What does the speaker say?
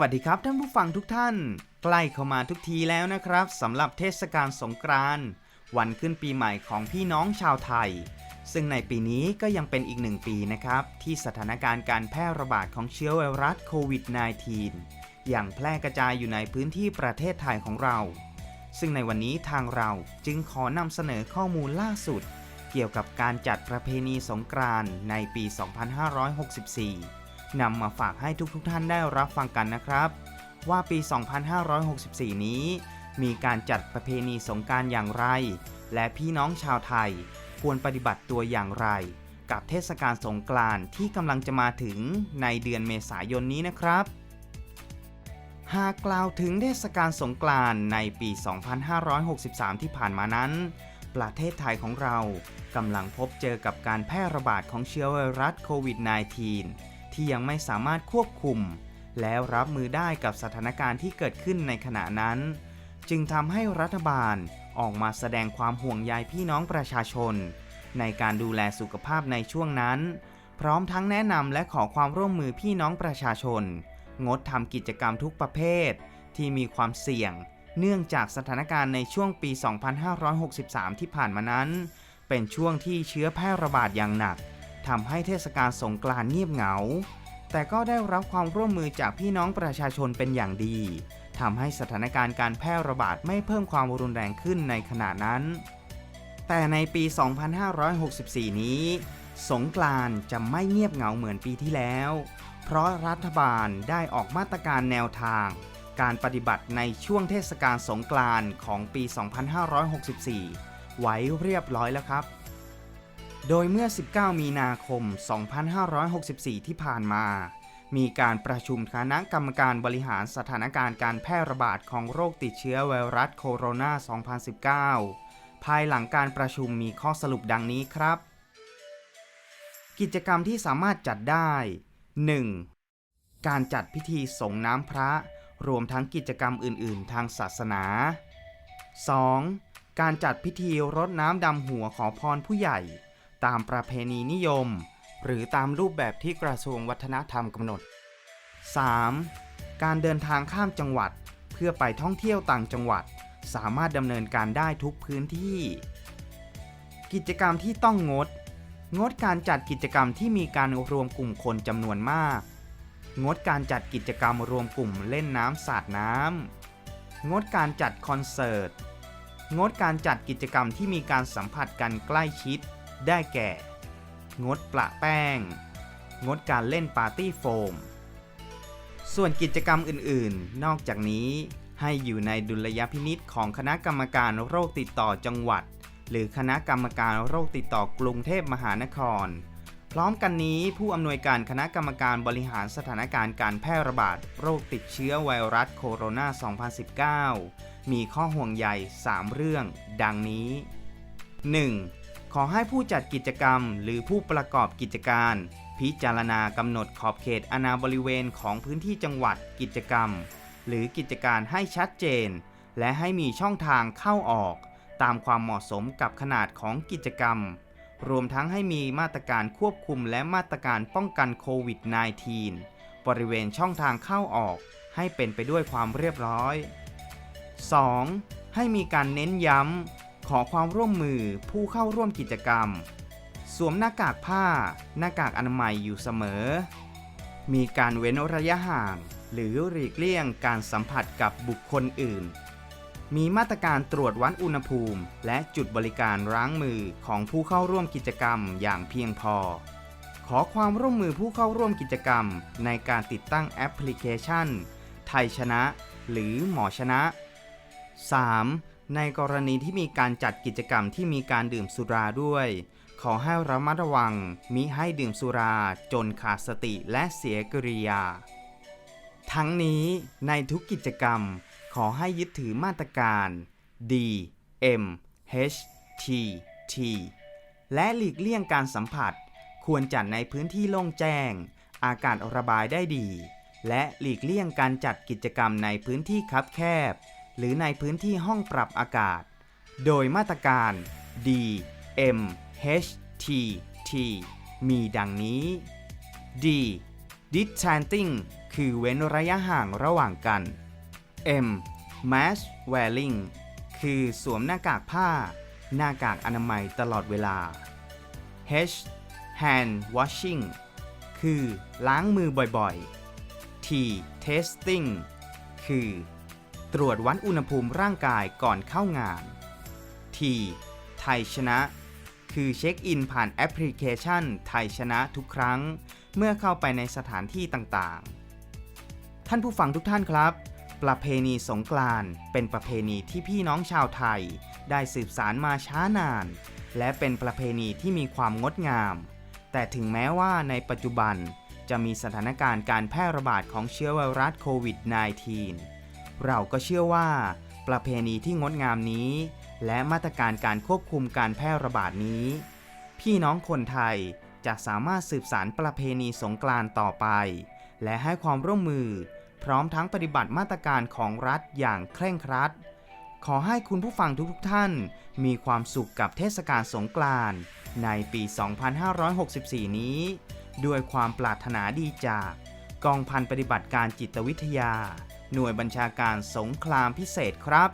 วัสดีครับท่านผู้ฟังทุกท่าน ใกล้เข้ามาทุกทีแล้วนะครับสำหรับเทศกาลสงกรานต์วันขึ้นปีใหม่ของพี่น้องชาวไทย ซึ่งในปีนี้ก็ยังเป็นอีกหนึ่งปีนะครับ ที่สถานการณ์การแพร่ระบาดของเชื้อไวรัสโควิด -19 อย่างแพร่กระจายอยู่ในพื้นที่ประเทศไทยของเรา ซึ่งในวันนี้ทางเราจึงขอนำเสนอข้อมูลล่าสุด เกี่ยวกับการจัดประเพณีสงกรานต์ในปี 2564 นำมาฝากให้ทุกๆทท่านได้รับฟังกันนะครับ ว่าปี 2564 นี้ มีการจัดประเพณีสงกรารอย่างไร และพี่น้องชาวไทยควรปฏิบัติตัวอย่างไร กับเทศกาลสงกรานต์ที่กำลังจะมาถึงในเดือนเมษายนนี้นะครับ หากกล่าวถึงเทศกาลสงกรานต์ในปี 2563 ที่ผ่านมานั้น ประเทศไทยของเรากำลังพบเจอกับการแพร่ระบาดของเชื้อไวรัสโควิด -19 ที่ยังไม่สามารถควบคุม แล้วรับมือได้กับสถานการณ์ที่เกิดขึ้นในขณะนั้น จึงทำให้รัฐบาลออกมาแสดงความห่วงใยพี่น้องประชาชน ในการดูแลสุขภาพในช่วงนั้น พร้อมทั้งแนะนำและขอความร่วมมือพี่น้องประชาชน งดทำกิจกรรมทุกประเภท ที่มีความเสี่ยง เนื่องจากสถานการณ์ในช่วงปี 2563 ที่ผ่านมานั้น เป็นช่วงที่เชื้อแพร่ระบาดอย่างหนัก ทำให้เทศกาลสงกรานต์เงียบเหงา แต่ก็ได้รับความร่วมมือจากพี่น้องประชาชนเป็นอย่างดีทำให้สถานการณ์การแพร่ระบาดไม่เพิ่มความรุนแรงขึ้นในขณะนั้น แต่ในปี 2564 นี้ สงกรานต์จะไม่เงียบเหงาเหมือนปีที่แล้ว เพราะรัฐบาลได้ออกมาตรการแนวทาง การปฏิบัติในช่วงเทศกาลสงกรานต์ของปี 2564 ไว้เรียบร้อยแล้วครับ โดยเมื่อ 19 มีนาคม 2564 ที่ผ่านมา มีการประชุมคณะกรรมการบริหารสถานการณ์การแพร่ระบาดของโรคติดเชื้อไวรัสโคโรนา 2019 ภายหลังการประชุมมีข้อสรุปดังนี้ครับ กิจกรรมที่สามารถจัดได้ 1. การจัดพิธีสงน้ำพระ รวมทั้งกิจกรรมอื่น ๆ ทางศาสนา 2. การจัดพิธีรดน้ำดำหัวขอพรผู้ใหญ่ ตามประเพณีนิยม หรือตามรูปแบบที่กระทรวงวัฒนธรรมกำหนด 3. การเดินทางข้ามจังหวัด เพื่อไปท่องเที่ยวต่างจังหวัด สามารถดำเนินการได้ทุกพื้นที่ กิจกรรมที่ต้องงด งดการจัดกิจกรรมที่มีการรวมกลุ่มคนจำนวนมาก งดการจัดกิจกรรมรวมกลุ่มเล่นน้ำสาดน้ำงดการจัดคอนเสิร์ต งดการจัดกิจกรรมที่มีการสัมผัสกันใกล้ชิด ได้แก่ งดประแป้ง งดการเล่นปาร์ตี้โฟม ส่วนกิจกรรมอื่นๆ นอกจากนี้ให้อยู่ในดุลยพินิษของคณะกรรมการโรคติดต่อจังหวัด หรือคณะกรรมการโรคติดต่อกรุงเทพมหานคร พร้อมกันนี้ผู้อำนวยการคณะกรรมการบริหารสถานการณ์การแพร่ระบาดโรคติดเชื้อไวรัสโคโรนา 2019 มีข้อห่วงใย 3 เรื่อง ดังนี้ 1. ขอให้ผู้จัดกิจกรรม หรือผู้ประกอบกิจการ พิจารณากำหนดขอบเขตอาณาบริเวณของพื้นที่จังหวัดกิจกรรม หรือกิจการให้ชัดเจน และให้มีช่องทางเข้าออก ตามความเหมาะสมกับขนาดของกิจกรรม รวมทั้งให้มีมาตรการควบคุมและมาตรการป้องกันโควิด -19 บริเวณช่องทางเข้าออก ให้เป็นไปด้วยความเรียบร้อย 2. ให้มีการเน้นย้ำ ขอความร่วมมือผู้เข้าร่วมกิจกรรม สวมหน้ากากผ้า หน้ากากอนามัยอยู่เสมอ มีการเว้นระยะห่าง หรือหลีกเลี่ยงการสัมผัสกับบุคคลอื่น มีมาตรการตรวจวัดอุณหภูมิ และจุดบริการล้างมือของผู้เข้าร่วมกิจกรรมอย่างเพียงพอ ขอความร่วมมือผู้เข้าร่วมกิจกรรม ในการติดตั้งแอปพลิเคชัน ไทยชนะ หรือหมอชนะ 3. ในกรณีที่มีการจัดกิจกรรมที่มีการดื่มสุราด้วย ขอให้ระมัดระวังมิให้ดื่มสุราจนขาดสติและเสียกริยา ทั้งนี้ในทุกกิจกรรมขอให้ยึดถือมาตรการ D M H T T และหลีกเลี่ยงการสัมผัส ควรจัดในพื้นที่โล่งแจ้ง อากาศระบายได้ดี และหลีกเลี่ยงการจัดกิจกรรมในพื้นที่คับแคบ หรือในพื้นที่ห้องปรับอากาศ โดยมาตรการ D M H T T มีดังนี้ D distancing คือเว้นระยะห่างระหว่างกัน M mask wearing คือสวมหน้ากากผ้า หน้ากากอนามัยตลอดเวลา H hand washing คือล้างมือบ่อยๆ T testing คือ ตรวจวัดอุณหภูมิร่างกายก่อนเข้างาน T ไทยชนะ คือเช็คอินผ่านแอปพลิเคชัน ไทยชนะทุกครั้ง เมื่อเข้าไปในสถานที่ต่างๆ ท่านผู้ฟังทุกท่านครับ ประเพณีสงกรานต์เป็นประเพณีที่พี่น้องชาวไทย ได้สืบสารมาช้านาน และเป็นประเพณีที่มีความงดงาม แต่ถึงแม้ว่าในปัจจุบันจะมีสถานการณ์การแพร่ระบาดของเชื้อไวรัสโควิด -19 เราก็เชื่อว่า ประเพณีที่งดงามนี้ และมาตรการการควบคุมการแพร่ระบาดนี้ พี่น้องคนไทยจะสามารถสืบสารประเพณีสงกรานต์ต่อไป และให้ความร่วมมือ พร้อมทั้งปฏิบัติมาตรการของรัฐอย่างเคร่งครัด ขอให้คุณผู้ฟังทุกๆท่าน มีความสุขกับเทศกาลสงกรานต์ในปี 2564 นี้ ด้วยความปรารถนาดีจาก กองพันปฏิบัติการจิตวิทยาหน่วยบัญชาการสงครามพิเศษครับ